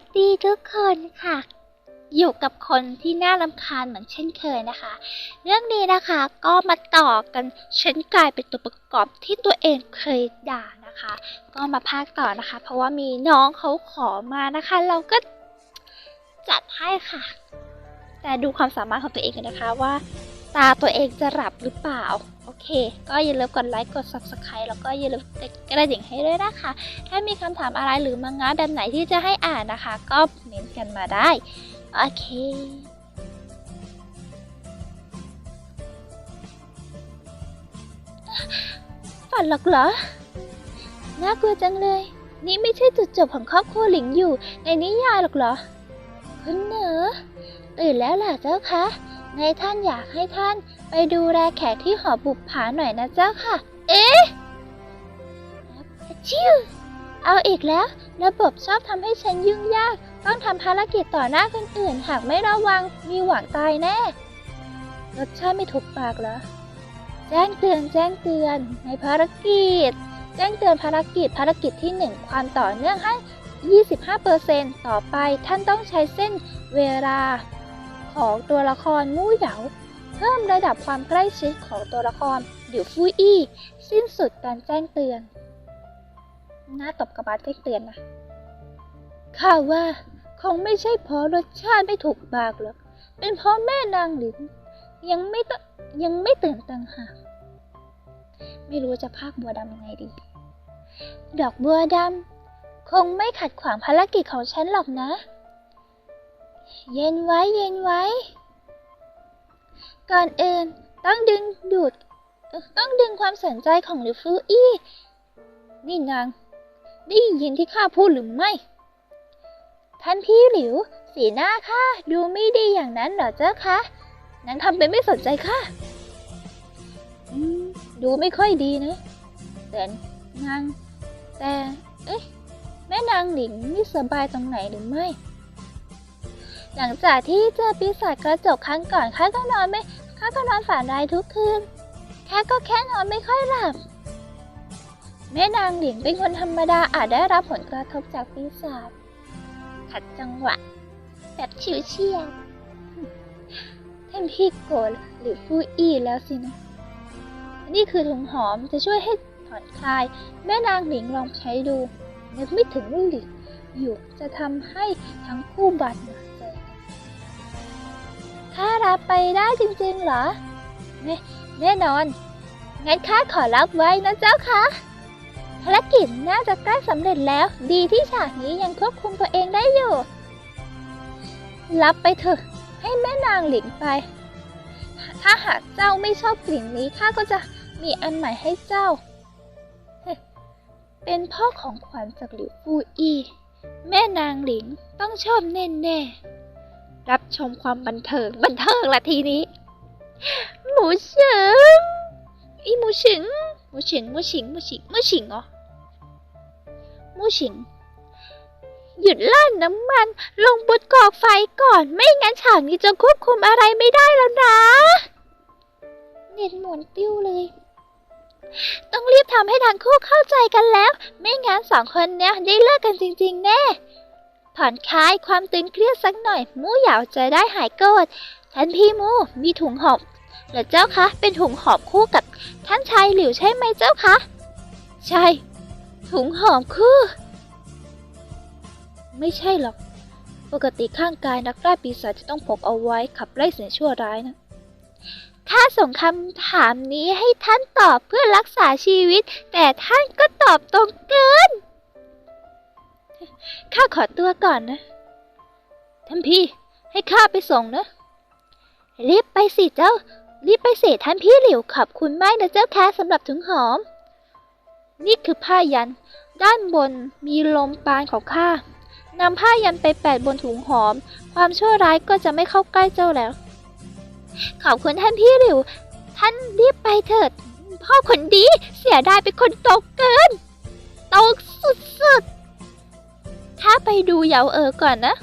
สดีทุกคนค่ะ อยู่กับคนที่น่ารำคาญเหมือนเช่นเคยนะคะ เรื่องนี้นะคะก็มาต่อกันฉันกลายเป็นตัวประกอบที่ตัวเองเคยด่านะคะ ก็มาพากต่อนะคะ เพราะว่ามีน้องเขาขอมานะคะ เราก็จัดให้ค่ะ แต่ดูความสามารถของตัวเองกันนะคะว่า ตาตัวเองจะหลับหรือเปล่า โอเค ก็อย่าลืมกดไลค์ กด subscribe แล้วก็อย่าลืมกดกระดิ่งให้ด้วยนะคะ ถ้ามีคำถามอะไรหรือมังงะแบบไหนที่จะให้อ่านนะคะ ก็เม้นต์กันมาได้ โอเคฝันหรอกเหรอ น่ากลัวจังเลย นี่ไม่ใช่จุดจบของครอบครัวหลิงอยู่ ในนิยายหรอกเหรอ คุณเหนือตื่นแล้วล่ะเจ้าคะ นายท่านอยากให้ท่านไปดูแลแขกที่หอบุปผาหน่อยนะเจ้าค่ะ เอ๊ะชิวเอาอีกแล้ว ระบบชอบทำให้ฉันยุ่งยาก ต้องทำภารกิจต่อหน้าคนอื่น หากไม่ระวังมีหวังตายแน่ รสชาติไม่ถูกปากเหรอ แจ้งเตือนแจ้งเตือนในภารกิจ แจ้งเตือนภารกิจภารกิจที่ 1 ความต่อเนื่องให้ 25%ต่อไปท่านต้องใช้เส้นเวลา ของตัวละครมู่เหยา เพิ่มระดับความใกล้ชิดของตัวละครหรือฟูอี้ สิ้นสุดการแจ้งเตือน หน้าตบกระบาลแจ้งเตือนนะข้าว่า คงไม่ใช่เพราะรสชาติไม่ถูกปากหรอก เป็นเพราะแม่นางหลินยังไม่ตยังไม่ตื่นต่างหากไม่รู้จะพากบัวดำยังไงดี ดอกบัวดำคงไม่ขัดขวางภารกิจของฉันหรอกนะ เย็นไว้เย็นไว้ ก่อนอื่นต้องดึงดูด ต้องดึงความสนใจของหลิวฟูอี้นี่นางได้ยินที่ข้าพูดหรือไม่ ท่านพี่หลิว สีหน้าข้าดูไม่ดีอย่างนั้นเหรอเจ้าคะนางทำเป็นไม่สนใจข้าดูไม่ค่อยดีนะ แต่นางแต่ เอ๊ะแม่นางหลิงไม่สบายตรงไหนหรือไม่ หลังจากที่เจอปีศาจกระจกครั้งก่อนข้าก็นอนไม่ข้าก็นอนฝันร้ายทุกคืนแค่ก็แค่นอนไม่ค่อยหลับ แม่นางหลิงเป็นคนธรรมดาอาจได้รับผลกระทบจากปีศาจขัดจังหวะ แบบชิวเชียดท่านพี่โกรหรือฟูอี้แล้วสินะนี่คือถุงหอมจะช่วยให้ผ่อนคลาย แม่นางหลิงลองใช้ดูนึกไม่ถึงว่าหลิงอยู่จะทำให้ทั้งคู่บาดหมางใจกัน ข้ารับไปได้จริงๆเหรอ แน่แน่นอน งั้นข้าขอรับไว้นะเจ้าค่ะภารกิจน่าจะใกล้สำเร็จแล้ว ดีที่ฉากนี้ยังควบคุมตัวเองได้อยู่ รับไปเถอะ ให้แม่นางหลิงไป ถ้าหากเจ้าไม่ชอบกลิ่นนี้ข้าก็จะมีอันใหม่ให้เจ้า เป็นพ่อของขวัญจากหลิวฟูอี แม่นางหลิงต้องชอบแน่ๆ รับชมความบันเทิงบันเทิงละทีนี้ หมูเฉิงอีหมูฉิงหมูฉิงหมูฉิงหมูฉิงหมูฉิงเหรอหมูฉิงหยุดล่านน้ำมันลงบนกอกไฟก่อน ไม่งั้นฉากนี้จะควบคุมอะไรไม่ได้แล้วนะ เน็ตหมุนติ้วเลย ต้องรีบทำให้ทั้งคู่เข้าใจกันแล้ว ไม่งั้นสองคนเนี้ยได้เลิกกันจริง ๆ แน่ ผ่อนคลายความตึงเครียดสักหน่อย มู่เหยาจะได้หายโกรธท่านพี่มู่มีถุงหอมเหรอเจ้าคะ เป็นถุงหอมคู่กับท่านชายหลิวใช่ไหมเจ้าคะ ใช่ ถุงหอมคู่ ไม่ใช่หรอก ปกติข้างกายนักล่าปีศาจจะต้องพกเอาไว้ขับไล่สิ่งชั่วร้ายนะข้าส่งคำถามนี้ให้ท่านตอบเพื่อรักษาชีวิต แต่ท่านก็ตอบตรงเกิน ข้าขอตัวก่อนนะท่านพี่ ให้ข้าไปส่งนะ รีบไปสิเจ้า รีบไปเสิท่านพี่หลิวขอบคุณมากนะเจ้าค่ะสำหรับถุงหอม นี่คือผ้ายัน ด้านบนมีลมปานของข้านำผ้ายันไปแปะบนถุงหอม ความชั่วร้ายก็จะไม่เข้าใกล้เจ้าแล้ว ขอบคุณท่านพี่หลิว ท่านรีบไปเถิด พ่อคนดีเสียดายเป็นคนตกเกินตกสุดๆ ถ้าไปดูเยาเออก่อนนะ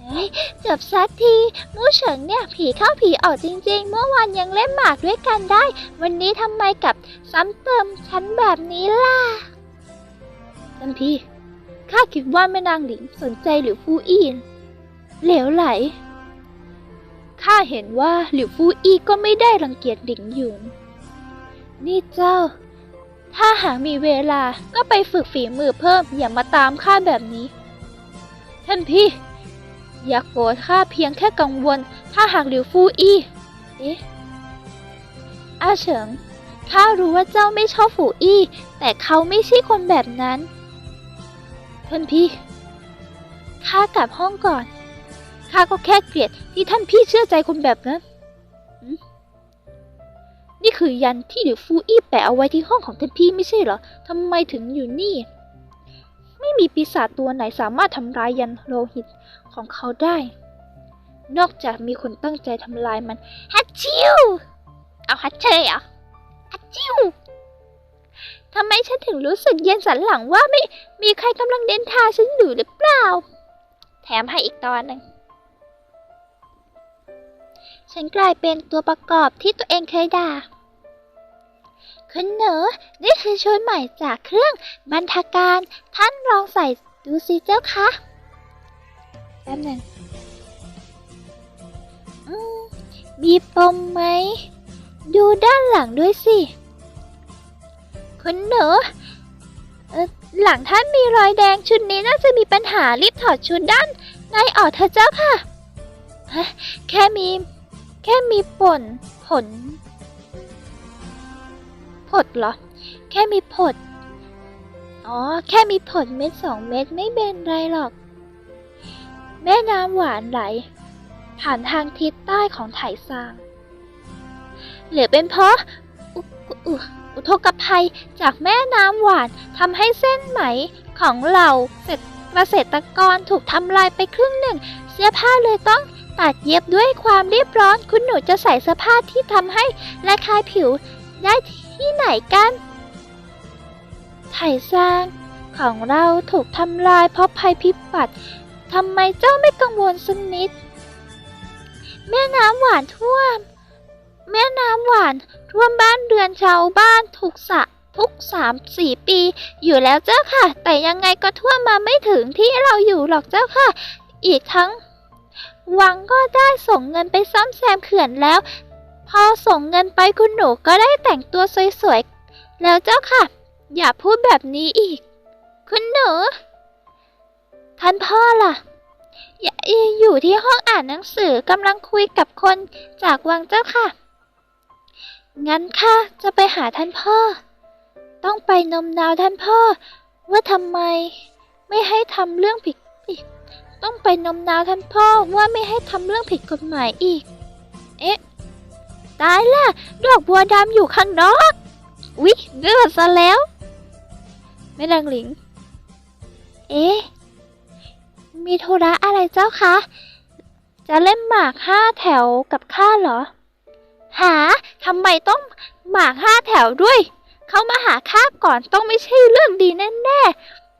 เฮ้ยจบสักทีมู่เฉิงเนี่ยผีเข้าผีออกจริงๆ เมื่อวานยังเล่นหมากด้วยกันได้ วันนี้ทำไมกลับซ้ำเติมฉันแบบนี้ล่ะท่นพี่ข้าคิดว่าแม่นางหลิงสนใจหลิวฟูอี้เหลวไหลข้าเห็นว่าหลิวฟูอี้ก็ไม่ได้รังเกียจหลิงหยุนนี่เจ้า ถ้าหากมีเวลาก็ไปฝึกฝีมือเพิ่มอย่ามาตามข้าแบบนี้ ท่านพี่ อย่ากโกรธข้าเพียงแค่กังวลถ้าหากหลิวฟูอี้เอ๊ะอาเฉิงข้ารู้ว่าเจ้าไม่ชอบฝูอี้ แต่เขาไม่ใช่คนแบบนั้นท่านพี่ข้ากลับห้องก่อนข้าก็แค่เกลียดที่ท่านพี่เชื่อใจคนแบบนั้นนี่คือยันที่หลิวฟูอี้แปะเอาไว้ที่ห้องของท่านพี่ไม่ใช่เหรอทำไมถึงอยู่นี่ ไม่มีปีศาจตัวไหนสามารถทำร้ายยันโลหิตของเขาได้ นอกจากมีคนตั้งใจทำลายมันฮัตชิวเอาฮัตเชยเหรอฮัตชิวทำไมฉันถึงรู้สึกเย็นสันหลังว่าไม่มีใครกำลังเดินทาฉันอยู่หรือเปล่า แถมให้อีกตอนหนึ่งฉันกลายเป็นตัวประกอบที่ตัวเองเคยด่า คุณเหนอนี่คือชุดใหม่จากเครื่องบรรทการ ท่านลองใส่ดูสิเจ้าคะแป๊บหนึ่งอืมมีปมไหม ดูด้านหลังด้วยสิ คุณเหนอเอ่อหลังท่านมีรอยแดงชุดนี้น่าจะมีปัญหารีบถอดชุดด้านในออกเถอะเจ้าค่ะฮะแค่มี แค่มีผลผล ผดเหรอ แค่มีผด อ๋อ แค่มีผดเม็ดสองเม็ดไม่เป็นไรหรอก แม่น้ำหวานไหล ผ่านทางทิศใต้ของไถซางหรือเป็นเพราะอุทกภัยจากแม่น้ำหวานทำให้เส้นไหมของเราเกษตรกรถูกทำลายไปครึ่งหนึ่ง เสื้อผ้าเลยต้องตัดเย็บด้วยความรีบร้อน คุณหนูจะใส่เสื้อผ้าที่ทำให้ระคายผิวได้ ที่ไหนกัน ไถซางของเราถูกทำลายเพราะภัยพิบัติทำไมเจ้าไม่กังวลสักนิด แม่น้ำหวานท่วม แม่น้ำหวานท่วมบ้านเรือนชาวบ้านทุกสะทุกสามสี่ปี อยู่แล้วเจ้าค่ะ แต่ยังไงก็ท่วมมาไม่ถึงที่เราอยู่หรอกเจ้าค่ะ อีกทั้ง วังก็ได้ส่งเงินไปซ่อมแซมเขื่อนแล้ว พอส่งเงินไปคุณหนูก็ได้แต่งตัวสวยๆ แล้วเจ้าค่ะ อย่าพูดแบบนี้อีก คุณหนู ท่านพ่อล่ะ อย่าอยู่ที่ห้องอ่านหนังสือกำลังคุยกับคนจากวังเจ้าค่ะ งั้นค่ะจะไปหาท่านพ่อ ต้องไปนมนาวท่านพ่อ ว่าทำไม ไม่ให้ทำเรื่องผิดต้องไปนมนาวท่านพ่อว่าไม่ให้ทำเรื่องผิดกฎหมายอีก เอ๊ะ ตายละดอกบัวดำอยู่ข้างนอกวิเลือดซะแล้วแม่นางหลิง เอ๊ะ มีธุระอะไรเจ้าคะ จะเล่นหมากห้าแถวกับข้าเหรอ หาทำไมต้องหมากห้าแถวด้วย เขามาหาข้าก่อนต้องไม่ใช่เรื่องดีแน่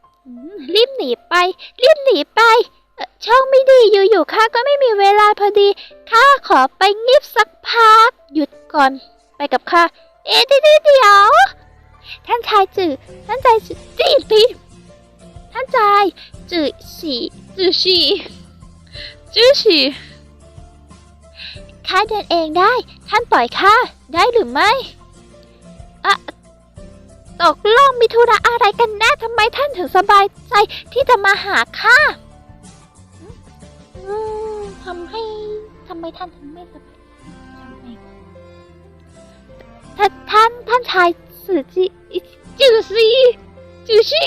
ๆรีบหนีไป รีบหนีไป โชคไม่ดีอยู่ๆข้าก็ไม่มีเวลาพอดีข้าขอไปงีบสักพัก หยุดก่อนไปกับข้าเอ๊ะเดี๋ยวเดียวท่านชายจือท่านชายจือจีตีท่านชายจือสีจือสีจือสีข้าเดินเองได้ ท่านปล่อยข้าได้หรือไม่อะตกลงมีธุระอะไรกันแน่ทำไมท่านถึงสบายใจที่จะมาหาข้า ทำให้ทำไมท่านถึงไม่สบายทำไมท่านท่านท่านชายสื่อจีจือซีจือชี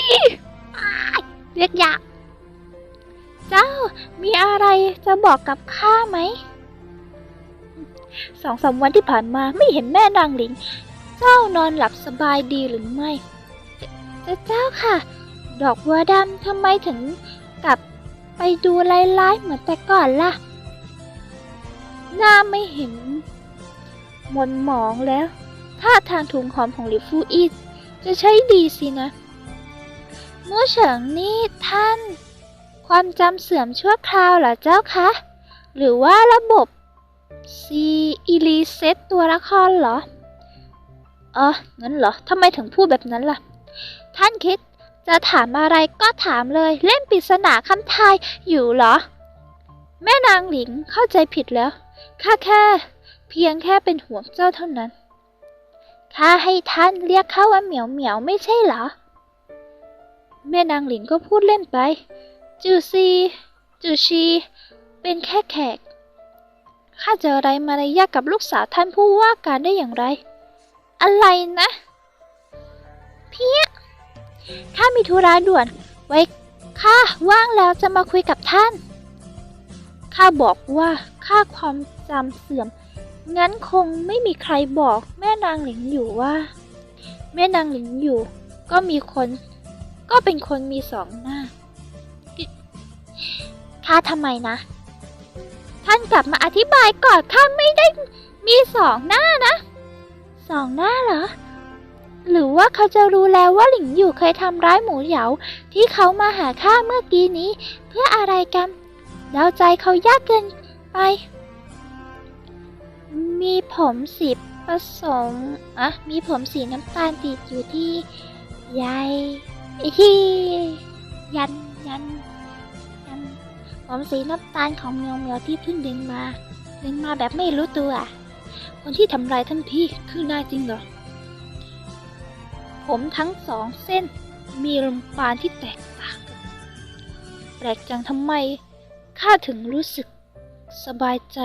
เรียกยากเจ้ามีอะไรจะบอกกับข้าไหมสองสามวันที่ผ่านมาไม่เห็นแม่นางหลิง เจ้านอนหลับสบายดีหรือไม่เจเจ้าค่ะ ดอกบัวดำทำไมถึงกลับ ไปดูร้ายๆเหมือนแต่ก่อนล่ะ หน้าไม่เห็นหมนหมองแล้วท่าทางถุงหอมของหลิวฟูอีจะใช้ดีสินะมู่เฉิงนี่ท่าน ความจำเสื่อมชั่วคราวเหรอเจ้าคะ หรือว่าระบบซีอีรีเซตตัวละครเหรออ๋องั้นเหรอทำไมถึงพูดแบบนั้นล่ะ ท่านคิด จะถามอะไรก็ถามเลยเล่นปริศนาคำทายอยู่เหรอ แม่นางหลิงเข้าใจผิดแล้ว ข้าแค่ เพียงแค่เป็นห่วงเจ้าเท่านั้น ข้าให้ท่านเรียกข้าว่าเหมียวเหมียวไม่ใช่เหรอ แม่นางหลิงก็พูดเล่นไปจือซีจือชี เป็นแค่แขก ข้าจะอะไรมารยาทกับลูกสาวท่านผู้ว่าการได้อย่างไร อะไรนะ เพี้ย ข้ามีธุระด่วน ไว้ข้าว่างแล้วจะมาคุยกับท่าน ข้าบอกว่าข้าความจำเสื่อม งั้นคงไม่มีใครบอกแม่นางหลิงอยู่ว่า แม่นางหลิงอยู่ ก็มีคน ก็เป็นคนมีสองหน้าข้าทำไมนะ ท่านกลับมาอธิบายก่อนข้าไม่ได้มีสองหน้านะ สองหน้าเหรอ หรือว่าเขาจะรู้แล้วว่าหลิงอยู่เคยทำร้ายหมูเหยาที่เขามาหาข้าเมื่อกี้นี้ เพื่ออะไรกันแล้วใจเขายากเกินไป มีผมสีผสมอะมีผมสีน้ำตาลติดอยู่ที่ใยที่ยันยันยันผมสีน้ำตาลของเมียวเมียวที่เพิ่งดึงมา ดึงมาแบบไม่รู้ตัว คนที่ทำลายท่านพี่คือนายจริงเหรอ ผมทั้งสองเส้น มีลมปาณที่แตกต่างกันแปลกจังทำไมข้าถึงรู้สึกสบายใจ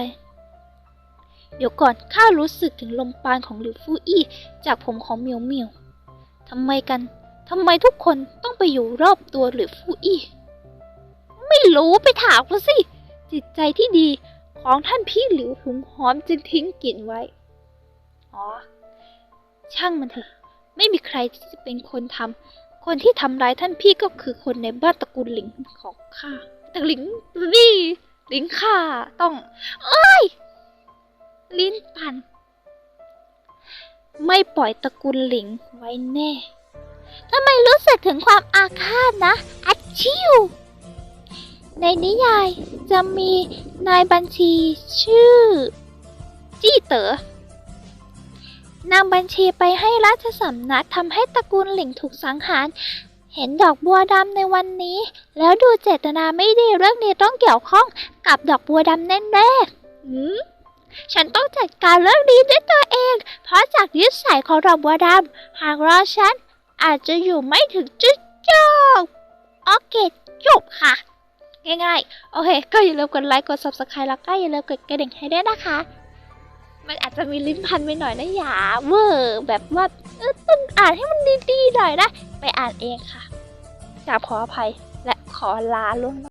เดี๋ยวก่อนข้ารู้สึกถึงลมปาณของหลิวฟูอี้จากผมของเมียวเมียวทำไมกันทำไมทุกคนต้องไปอยู่รอบตัวหลิวฟูอี้ไม่รู้ไปถามเขาสิ จิตใจที่ดีของท่านพี่หลิวหุงหอมจึงทิ้งกลิ่นไว้ อ๋อ ช่างมันเถอะ ไม่มีใครที่จะเป็นคนทำคนที่ทำร้ายท่านพี่ก็คือคนในบ้านตระกูลหลิงของข้าแต่หลิงนี่หลิงข้าต้อง เอ้ย ลิ้นพัน ไม่ปล่อยตระกูลหลิงไว้แน่ทำไมรู้สึกถึงความอาฆาตนะ อัดชิว ในนิยายจะมีนายบัญชีชื่อ จี้เต๋อ นำบัญชีไปให้ราชสำนักทำให้ตระกูลหลิงถูกสังหาร เห็นดอกบัวดำในวันนี้ แล้วดูเจตนาไม่ดีเรื่องนี้ต้องเกี่ยวข้องกับดอกบัวดำแน่ๆหืมฉันต้องจัดการเรื่องนี้ด้วยตัวเอง เพราะจากนิสัยของดอกบัวดำหากรอฉันอาจจะอยู่ไม่ถึงจุดจบโอเคจบค่ะ ง่ายๆ โอเค ก็อย่าลืมกดไลค์ กด subscribe แล้วก็อย่าลืมกดกระดิ่งให้ด้วยนะคะ มันอาจจะมีลิ้นพันไปหน่อยนะอย่าเวอร์แบบว่าเออต้องอ่านให้มันดีๆหน่อยนะ ไปอ่านเองค่ะกราบขออภัยและขอลาล่วงหน้า